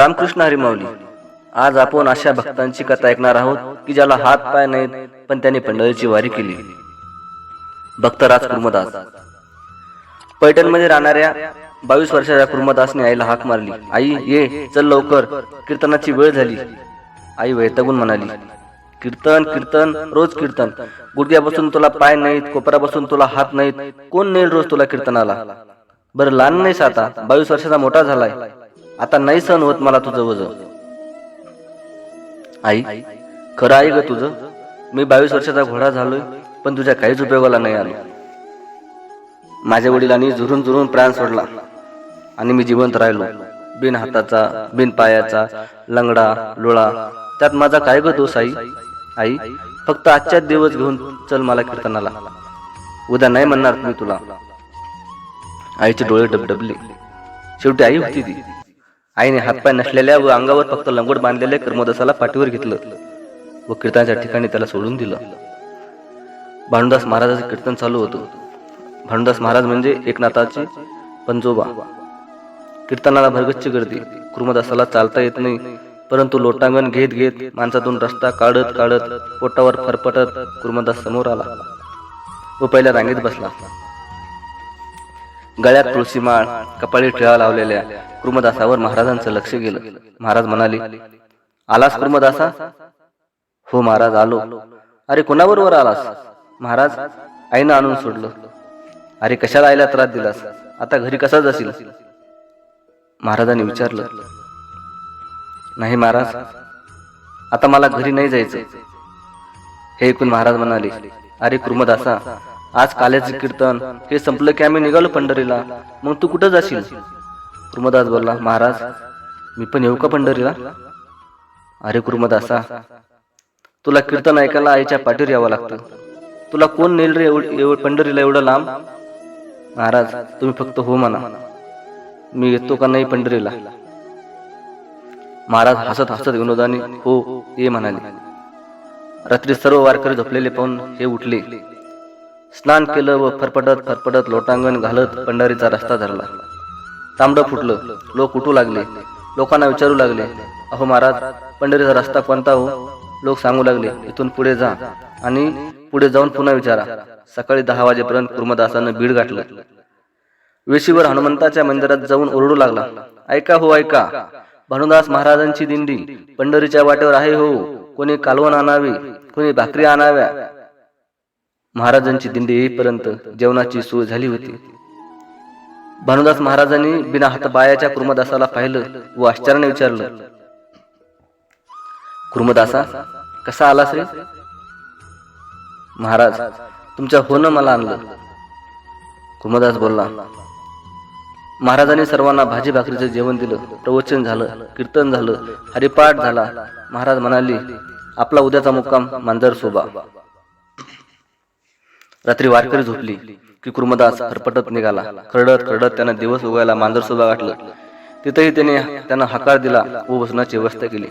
रामकृष्ण हरिमावली आज आपण अशा भक्तांची कथा ऐकणार आहोत की ज्याला हात पाय नाहीत पण त्यांनी पंढरीची वारी केली. भक्त राज कुर्मदास. पैठणमध्ये राहणाऱ्या बावीस वर्षाच्या कुर्मदासने आईला हाक मारली. आई ये चल लवकर. कीर्तनाची वेळ झाली. आई वैतागून म्हणाली कीर्तन कीर्तन रोज कीर्तन. गुडघ्यापासून तुला पाय नाहीत कोपरापासून तुला हात नाहीत. कोण नेईल रोज तुला कीर्तनाला? बरं लहान नाहीस आता. बावीस वर्षाचा मोठा झालाय. आता नाही सहन होत मला तुझं वज आई खरं आहे ग तुझं. मी बावीस वर्षाचा घोडा झालोय पण तुझ्या काहीच उपयोगाला नाही आलो. माझ्या वडिलांनी झुरून झुरून प्राण सोडला आणि मी जिवंत राहिलो. बिन हाताचा बिन पायाचा लंगडा लोळा. त्यात माझा काय ग दोष आई? आई फक्त आजच्याच दिवस घेऊन चल मला कीर्तनाला. उद्या नाही म्हणणार मी तुला. आईचे डोळे डबडबले. शेवटी आई होती ती. आईने हातपाय नसलेल्या व अंगावर फक्त लंगोट बांधलेल्या कर्मदासाला पाठीवर घेतलं व कीर्तनाच्या ठिकाणी त्याला सोडून दिलं. भानुदास महाराजाचं कीर्तन चालू होतं. भानुदास महाराज म्हणजे एकनाथाचे पंजोबा. कीर्तनाला भरगच्च गर्दी. कुर्मदासाला चालता येत नाही परंतु लोटांगण घेत घेत माणसातून रस्ता काढत काढत पोटावर फरफटत कुर्मदास समोर आला व पहिल्या रांगेत बसला. गळ्यात तुळशी माळ कपाळी टिळा लावलेल्या कुर्मदासावर महाराजांचं लक्ष गेलं. महाराज म्हणाले आलास कुर्मदासा हो महाराज आलो. अरे कोणाबरोबर आलास? महाराज आईनं आणून सोडलं. अरे कशाला आईला त्रास दिलास? आता घरी कसा जाशील? महाराजांनी विचारलं नाही महाराज आता मला घरी नाही जायचं. हे ऐकून महाराज म्हणाले अरे कुर्मदासा आज काल्याचे कीर्तन हे संपलं की आम्ही निघालो पंढरीला. मग तू कुठं जाशील? कुर्मदास बोलला महाराज मी पण येऊ का पंढरीला? अरे कुर्मदासा तुला कीर्तन ऐकायला आईच्या पाठीवर यावं लागतं. तुला कोण नेल रे एवढ- पंढरीला एवढं लांब? महाराज तुम्ही फक्त हो म्हणा. मी येतो का नाही पंढरीला? महाराज हसत हसत विनोदाने हो ये म्हणाले. रात्री सर्व वारकरी झोपलेले पाहून हे उठले. स्नान केलं व फरफडत फरफडत लोटांगण घालत पंढरीचा रस्ता धरला. तांबडं फुटलं. लोक उठू लागले. लोकांना विचारू लागले अहो महाराज पंढरीचा रस्ता कोणता हो? लोक सांगू लागले इथून पुढे जा आणि पुढे जाऊन पुन्हा विचारा. सकाळी दहा वाजेपर्यंत कुर्मदासानं बीड गाठलं. वेशीवर हनुमंताच्या मंदिरात जाऊन ओरडू लागला ऐका हो ऐका. भानुदास महाराजांची दिंडी. पंढरीच्या वाटेवर आहे हो. कोणी कालवण आणावे कोणी भाकरी आणाव्या महाराजांची दिंडी येईपर्यंत जेवणाची सोय झाली होती. भानुदास महाराजांनी बिना हातबायाच्या कुर्मदासाला पाहिलं व आश्चर्याने विचारलं कुर्मदासा कसा आलास रे? महाराज तुमच्या होणं मला आणलं. कुर्मदास बोलला महाराजांनी सर्वांना भाजी भाकरीचं जेवण दिलं प्रवचन झालं कीर्तन झालं हरिपाठ झाला. महाराज म्हणाले आपला उद्याचा मुक्काम मांजर सोबा रात्री वारकरी झोपली की कुर्मदास फरफटत निघाला. खरडत खरडत त्यानं दिवस उगायला मांजर सुद्धा गाठलं. तिथेही त्याने त्यानं हकार दिला व वसनाची व्यवस्था केली.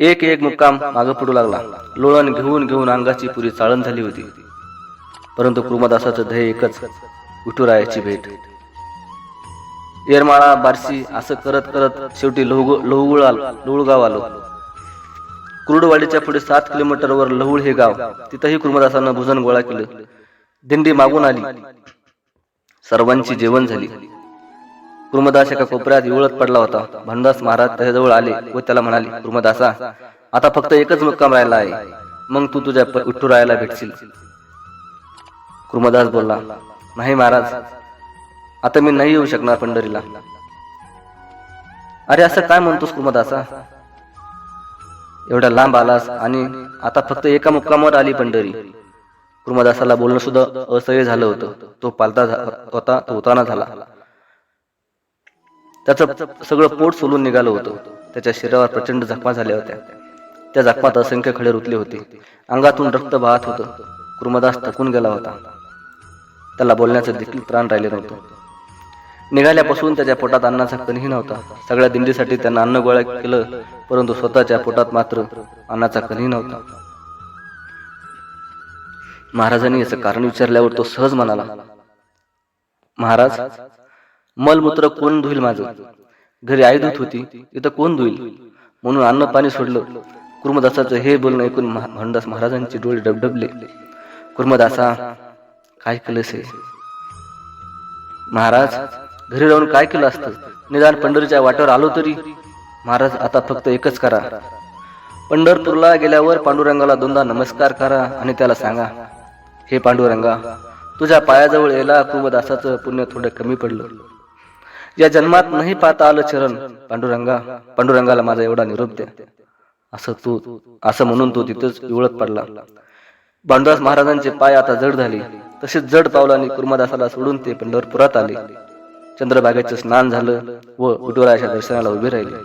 एक एक मुक्काम मागं पडू लागला. लोळण घेऊन घेऊन अंगाची पुरी चाळण झाली होती. परंतु कुर्मदासाचं ध्येय एकच विठुरायाची भेट. येरमाळा बारसी असं करत करत शेवटी लोहगु लोहगुळ आलो लोहगाव आलो. कुरुडवाडीच्या पुढे सात किलोमीटरवर लहुळ हे गाव. तिथंही कुर्मदासानं भोजन गोळा केलं. दिंडी मागून आली. सर्वांची जेवण झाली. कुर्मदास एका कोपऱ्यात विवळत पडला होता. भंडास महाराज त्याच्याजवळ आले व त्याला म्हणाले कुर्मदासा आता फक्त एकच मुक्काम राहिला आहे. मग तू तुझ्या प- राहायला भेटशील. कुर्मदास बोलला नाही महाराज आता मी नाही येऊ शकणार पंढरीला. अरे असं काय म्हणतोस कुर्मदासा? एवढा लांब आलास आणि आता फक्त एका मुक्कामावर आली पंढरी. कुर्मदासाला बोलणं सुद्धा असह्य झालं होतं. तो पालता होता तो होताना झाला. त्याचं सगळं पोट सोलून निघालं होतं. त्याच्या शरीरावर प्रचंड जखमा झाल्या होत्या. त्या जखमात असंख्य खडे रुतले होते. अंगातून रक्त वाहत होतं. कुर्मदास थकून गेला होता. त्याला बोलण्याचं देखील प्राण राहिले नव्हतं. निघाल्यापासून त्याच्या पोटात अन्नाचा कणही नव्हता. सगळ्या दिंडीसाठी त्यांना अन्न गोळा केलं परंतु स्वतःच्या पोटात मात्र अन्नाचा कणही नव्हता. महाराजांनी याचं कारण विचारल्यावर तो सहज म्हणाला महाराज मलमूत्र कोण धुईल माझं? घरी आई दूत होती तिथं कोण धुईल? म्हणून अन्न पाणी सोडलं. कुर्मदासाचं हे बोलणं ऐकून महा- भानुदास महाराजांचे डोळे डबडबले. कुर्मदासा काय केलंस महाराज घरी राहून काय केलं असतं? निदान पंढरीच्या वाटेवर आलो तरी? महाराज आता फक्त एकच करा. पंढरपूरला गेल्यावर पांडुरंगाला दोनदा नमस्कार करा आणि त्याला सांगा हे पांडुरंगा तुझ्या पायाजवळ यायला कुंभदासाचं पुण्य थोडं कमी पडलं. या जन्मात नाही पाहता आलं चरण. पांडुरंगा पांडुरंगाला माझा एवढा निरोप द्या. असं तू असं म्हणून तो तिथंच इवळत पडला. पांडुरास महाराजांचे पाय आता जड झाले. तसेच जड पावलांनी कुर्मादासाला सोडून ते पंढरपुरात आले. चंद्रभागेचं स्नान झालं व विठुरायाच्या दर्शनाला उभे राहिले.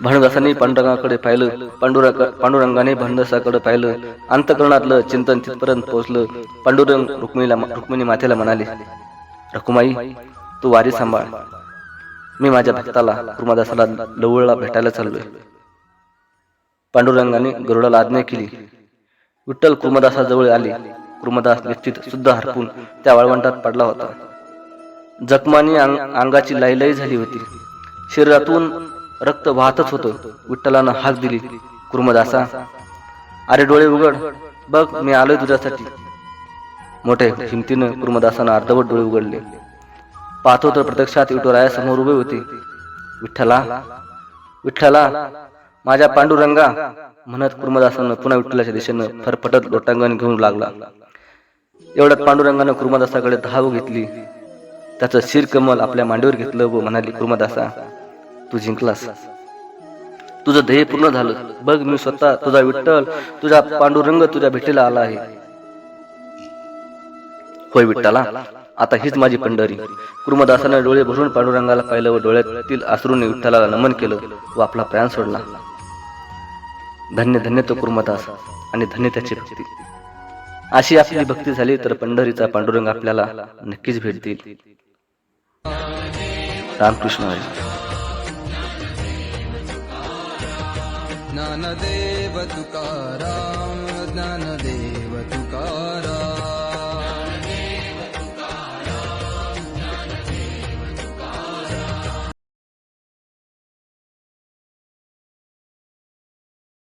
भानुदासांनी पांडुरंगाकडे पाहिलं. पांडुरंग पांडुरंगाने भानुदासाकडे पाहिलं. अंतकरणातलं चिंतन तिथपर्यंत पोहोचलं. पांडुरंग रुक्मिणीला रुक्मिणी मातेला म्हणाले रकुमाई तू वारी सांभाळ. मी माझ्या भक्ताला कुर्मादासाला लवळला भेटायला चाललोय. पांडुरंगाने गरुडाला आज्ञा केली. विठ्ठल कुर्मदासाजवळ आले. कुर्मदास निश्चित सुद्धा हरपून त्या वाळवंटात पडला होता. जखमानी अंग- अंगाची लाईलाई झाली होती. शरीरातून रक्त वाहतच होतं. विठ्ठलानं हाक दिली. कुर्मदासा अरे डोळे उघड. बघ मी आलोय तुझ्यासाठी. मोठ्या हिमतीनं कुर्मदासानं अर्धवट डोळे उघडले. पाहतो तर प्रत्यक्षात विठोरायासमोर उभे होते. विठ्ठला विठ्ठला माझ्या पांडुरंगा म्हणत कुर्मदासानं पुन्हा विठ्ठलाच्या दिशेनं फरफटत लोटांगण घेऊन लागला. एवढ्यात पांडुरंगानं कुर्मदासाकडे धाव घेतली. त्याचं शिरकमल आपल्या मांडीवर घेतलं व म्हणाली कुर्मदासा तू जिंकलास. तुझं ध्येय पूर्ण झालं. बघ मी स्वतः तुझा विठ्ठल तुझा पांडुरंग तुझ्या भेटीला आला आहे. होय विठ्ठला आता हीच माझी पंढरी. कुर्मदासानं डोळे भरून पांडुरंगाला पाहिलं व डोळ्यातील आसरूने विठ्ठलाला नमन केलं व आपला प्राण सोडला. धन्य धन्य तो कुर्मदास आणि धन्य त्याची भक्ती. अशी आपली भक्ती झाली तर पंढरीचा पांडुरंग आपल्याला नक्कीच भेट देईल. रामकृष्ण हरी ज्ञानदेव तुकाराम ज्ञानदेव